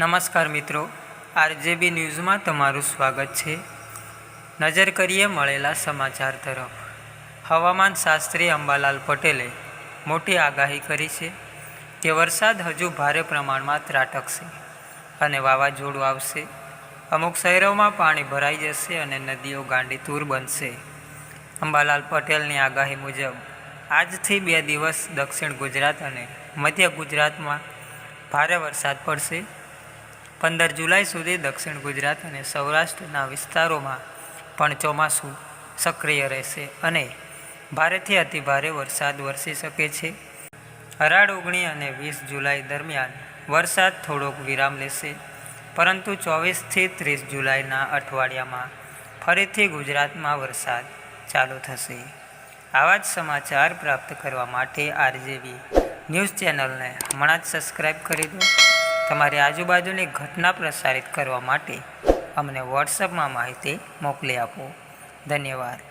નમસ્કાર મિત્રો, આરજેબી ન્યૂઝમાં તમારું સ્વાગત છે. નજર કરીએ મળેલા સમાચાર તરફ. હવામાન શાસ્ત્રી અંબાલાલ પટેલે મોટી આગાહી કરી છે કે વરસાદ હજુ ભારે પ્રમાણમાં ત્રાટકશે અને વાવાઝોડું આવશે. અમુક શહેરોમાં પાણી ભરાઈ જશે અને નદીઓ ગાંડીતૂર બનશે. અંબાલાલ પટેલની આગાહી મુજબ, આજથી બે દિવસ દક્ષિણ ગુજરાત અને મધ્ય ગુજરાતમાં ભારે વરસાદ પડશે. પંદર જુલાઈ સુધી દક્ષિણ ગુજરાત અને સૌરાષ્ટ્રના વિસ્તારોમાં પણ ચોમાસું સક્રિય રહેશે અને ભારેથી અતિભારે વરસાદ વરસી શકે છે. અઢાર ઓગણી અને વીસ જુલાઈ દરમિયાન વરસાદ થોડોક વિરામ લેશે, પરંતુ ચોવીસથી ત્રીસ જુલાઈના અઠવાડિયામાં ફરીથી ગુજરાતમાં વરસાદ ચાલુ થશે. આવા જ સમાચાર પ્રાપ્ત કરવા માટે આરજેવી ન્યૂઝ ચેનલને હમણાં જ સબસ્ક્રાઈબ કરી દો. તમારી આજુબાજુની ઘટના પ્રસારિત કરવા માટે અમને વોટ્સઅપમાં માહિતી મોકલી આપો. ધન્યવાદ.